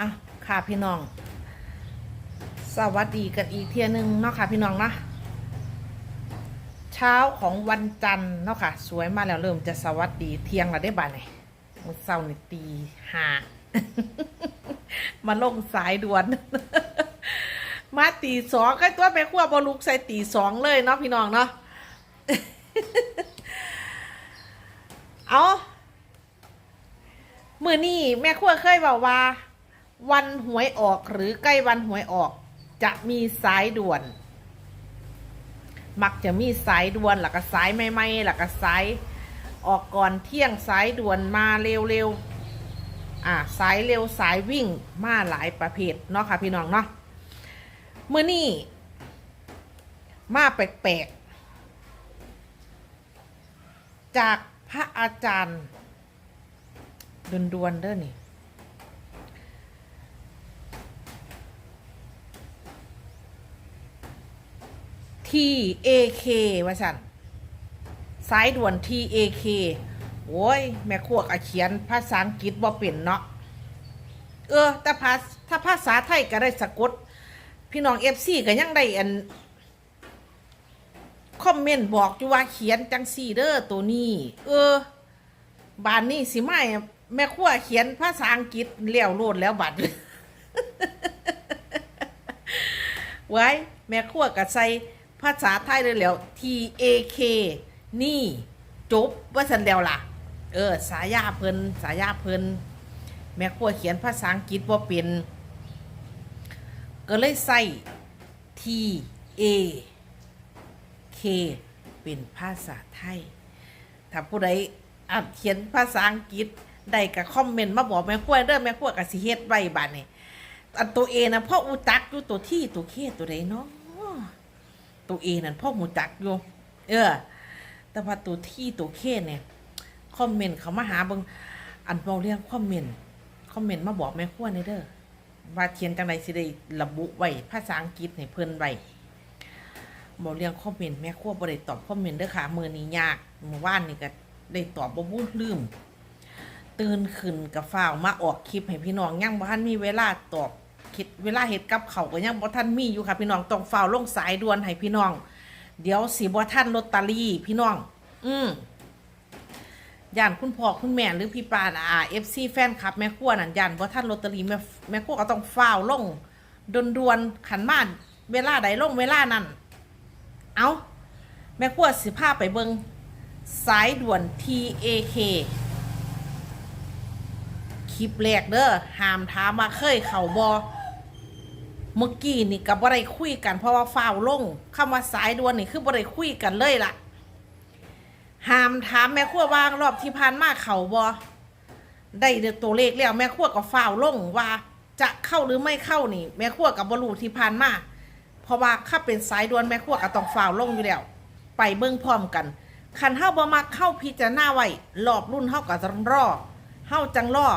อะค่ะพี่น้อง สวัสดีกันอีกเทียหนึงเนาะค่ะพี่น้องนะเช้าของวันจันทร์เนาะค่ะ สวยมาแล้วเริ่มจะสวัสดีเที่ยงล้วได้บ่ายไหนมื้อเช้าในตีห้ามาลงสายด่วน มาตีสองก็ตัวแม่ขั้วบอลุกใส่ตีสองเลยเนาะพี่น้องเนาะเอามือนี่แม่ขั้วเคยบอกว่า วันหวยออกหรือใกล้วันหวยออก จะมีสายด่วน มักจะมีสายด่วนหลักก็สายไม่ไม่หลักก็สายออกก่อนเที่ยงสายด่วนมาเร็วๆ อ่าสายเร็วสายวิ่งมาหลายประเภทเนาะค่ะพี่น้องเนาะเมื่อนี่มาแปลกๆ จากพระอาจารย์ดวนๆเด้อนี่ TAK ว่าสันสายด่วน TAK โอ้ย แม่ขวกอเขียนภาษาอังกฤษบ่เป็นเนาะ เออ แต่ภาษถ้าภาษาไทยก็ได้สะกด พี่น้อง FC ก็ยังได้อัน คอมเมนต์บอกอยู่ว่าเขียนจังซีเด้อตัวนี้ เออ บานนี้สิไม่แม่ขวเขียนภาษาอังกฤษเลี้ยวโลดแล้วบัดไว้ แม่ขั้วกับใส่ ภาษาไทยเลยแล้ว T A K นี่จบว่าสันเดียวล่ะ เออ สายาเพิ่นสายาเพิ่นแม่ขั้วเขียนภาษาอังกฤษว่าเป็น ก็เลยใส่ T A K เป็นภาษาไทย ถ้าผู้ใดอ่านเขียนภาษาอังกฤษได้กับคอมเมนต์มาบอกแม่ขั้วเด้อแม่ขั้วกับสิเฮ็ดไว้บัดนี้อันตัวเอนะพ่ออูจักอยู่ตัวที่ตัวเคตัวใดเนาะ ตัวเอนั่นพ่อหมูจักอยู่ เออ แต่ว่าตัวที่ตัวเคเนี่ยคอมเมนต์เขามาหาเบิงอันเบาเรื่องคอมเมนต์คอมเมนต์มาบอกแม่ขั้วในเด้อว่าเขียนจังไดสิได้ระบุไว้ภาษาอังกฤษให้เพิ่นไว้บอกเรื่องคอมเมนต์แม่ขั้วบ่ได้ตอบคอมเมนต์เด้อค่ะมือนี้ยากเมื่อวานนี่ก็ได้ตอบบ่บูลืมตื่นขึ้นกับฝ้าวมาออกคลิปให้พี่น้องยังบ่ทันมีเวลาตอบ คิดเวลาเฮ็ดกับเขาวก็ยังบ่ทันมีอยู่ค่ะพี่น้องต้องเฝ้าลงสายด่วนให้พี่น้อง เดี๋ยวสิบ่ทันลอตเตอรี่พี่น้อง อืมย่านคุณพ่อคุณแม่หรือพี่ปานอ่า FC แฟนคลับแม่ครัวนั่นย่านบ่ทันลอตเตอรี่แม่แม่ครัวก็ต้องเฝ้าลงด่วนๆขันมาเวลาใดลงเวลานั้น เอาแม่ครัวสิพาไปเบิงสายด่วน TAK คลิปแรกเด้อหามถามมาเคยเข่าบอ เมื่อกี้นี่กับบ่ได้คุยกันเพราะว่าฟ้าวลงคำว่าสายด่วนนี่คือบ่ได้คุยกันเลยล่ะห้ามถามแม่ขั้ววางรอบที่ผ่านมาเข่าบอได้ตัวเลขแล้วแม่ขั้วก็ฟ้าวลงว่า จะเข้าหรือไม่เข้านี่ แม่ขั้วกับบรูที่ผ่านมาเพราะว่าถ้าเป็นสายด่วนแม่ขั้วก็ต้องฟ้าวลงอยู่แล้วไปเบิ่งพร้อมกันคันเฮาบ่มักเข้าพิจารณาไว้รอบรุ่นเฮาก็ต้องรอเฮาจังรอ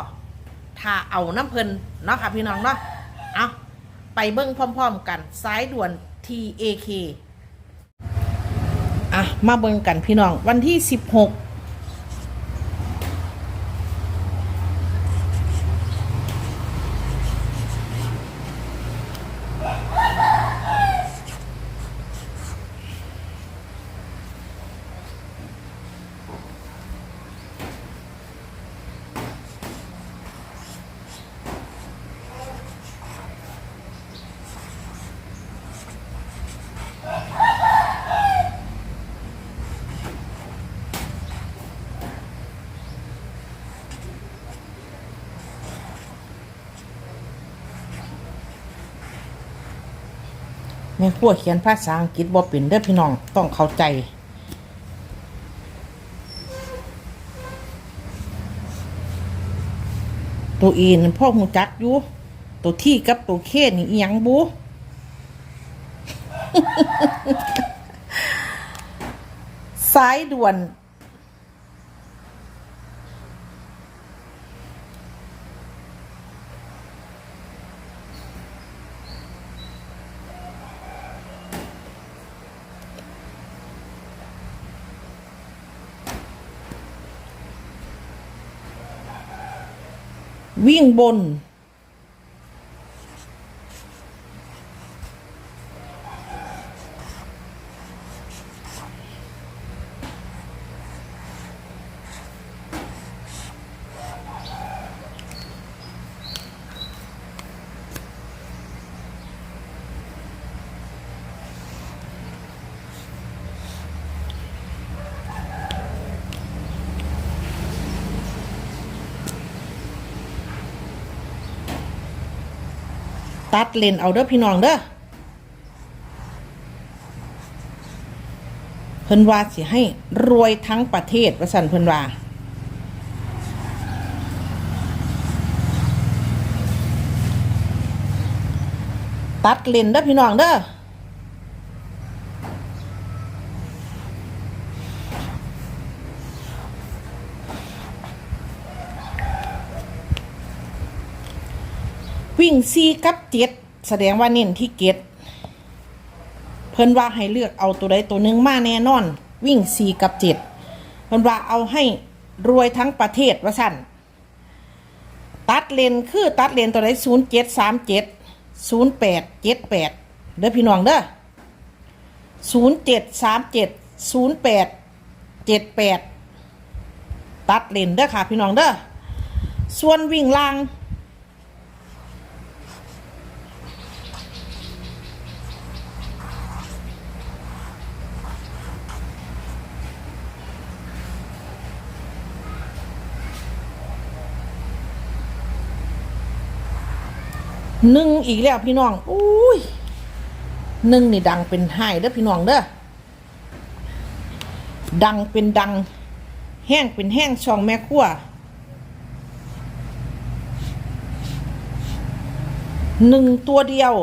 ถ้าเอาน้ำเพลินเนาะค่ะพี่น้องเนาะเอา ไปเบิ้งพร้อม ๆ กันสายด่วน TAK อะ มาเบิ้งกันพี่น้องวันที่ 16 แม่ขั้วเขียนภาษาอังกฤษบ่เป็นเด้อพี่น้องต้องเข้าใจ ตัวอนั่นพ่อหูจักอยู่ ตัวที่กับตัวเคนี่อีหยังบูสายด่วน วิ่งบน ตัดเลนเอาเด้อพี่น้องเด้อเพิ่นว่าสิให้รวยทั้งประเทศประสันเพิ่นว่าตัดเลนเด้อพี่น้องเด้อ วิ่งซีกับเจ็ดแสดงว่าเน้นที่เกตเพิ่นว่าให้เลือกเอาตัวใดตัวหนึ่งมาแน่นอน วิ่งซีกับเจ็ดเพิ่นว่าเอาให้รวยทั้งประเทศว่าสั่นตัดเลนคือตัดเลนตัวใดศูนย์เจ็ดสามเจ็ดศูนย์แปดเจ็ดแปดเด้อพี่น้องเด้อศูนย์เจ็ดสามเจ็ดศูนย์แปดเจ็ดแปดตัดเลนเด้อค่ะพี่น้องเด้อส่วนวิ่งล่าง หนึ่งอีกแล้วพี่น้องอุ้ยหนึ่งนี่ดังเป็นไห้เด้อพี่น้องเด้อดังเป็นดัง แห้งเป็นแห้งช่องแม่ขั้วหนึ่งตัวเดียว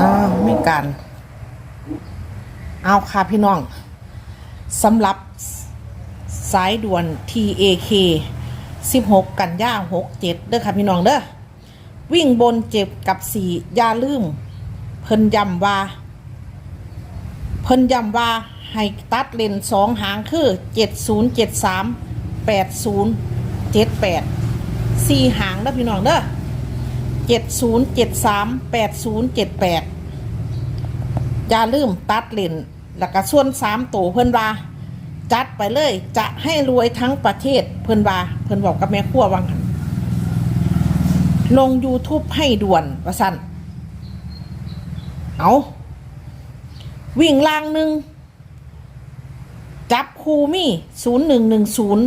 อ้าวมีการเอาค่ะพี่น้องสำหรับสายด่วน TAK 16 กันย่า67เด้อค่ะพี่น้องเด้อวิ่งบนเจ็บกับสี่อย่าลืม เพิ่นย้ำว่า เพิ่นย้ำว่า ให้ตัดเลนสองหางคือ 7073 8078สี่หางเด้อพี่น้องเด้อ เจ็ดศูนย์เจ็ดสามแปดศูนย์เจ็ดแปดอย่าลืมตัดเลนแล้วก็ส่วนสามตัวเพิ่นว่า จัดไปเลยจะให้รวยทั้งประเทศเพิ่นว่า เพิ่นบอกกับแม่ครัววังลง YouTube ให้ด่วนว่าสั่นเอาวิ่งล่างหนึ่งจับคูมี่ศูนย์หนึ่งหนึ่งศูนย์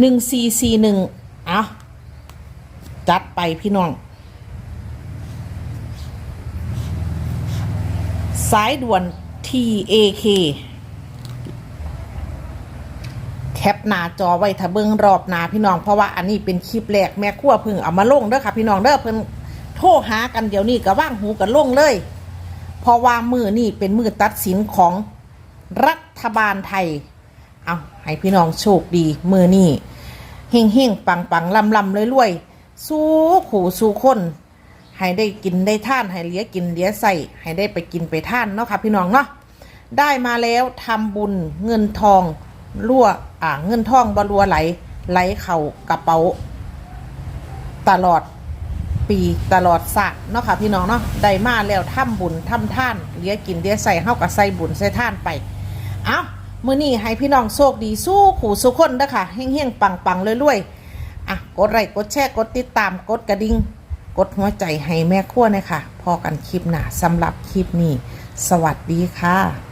หนึ่งสี่สี่หนึ่งเอาจัดไปพี่น้อง สายด่วน TAK แคปหน้าจอไว้ถ้าเบิ่งรอบหน้าพี่น้องเพราะว่าอันนี้เป็นคลิปแรกแม่ครัวพิ่งเอามาลงเด้อค่ะ พี่น้องเด้อเพิ่นโทรหากันเดี๋ยวนี้ก็ว่างหูกันลงเลย เพราะว่ามือนี่เป็นมือตัดสินของรัฐบาลไทย เอาให้พี่น้องโชคดี มือนี่เฮงเฮงปังปังลำลำรวยรวยสู้ขู่สู้คน ให้ได้กินได้ท่านให้เลี้ยกินเลี้ยใส่ให้ได้ไปกินไปท่านเนาะค่ะพี่น้องเนาะได้มาแล้วทำบุญเงินทองรั่วอ่าเงินทองบรัวไหลไหลเข่ากระเป๋า ตลอดปีตลอดสะเนาะค่ะพี่น้องเนาะได้มาแล้วทำบุญทำท่านเลี้ยกินเลี้ยใส่เฮากับใส่บุญใส่ท่านไปเอามื้อนี้ให้พี่น้องโชคดีสู้ขู่สู้คนเด้อค่ะเฮ้งๆปังๆรวยๆอะกดไลค์กดแชร์กดติดตามกดกระดิ่ง กดหัวใจให้แม่ขั้วนะคะพอกันคลิปหน้าสำหรับคลิปนี้ สวัสดีค่ะ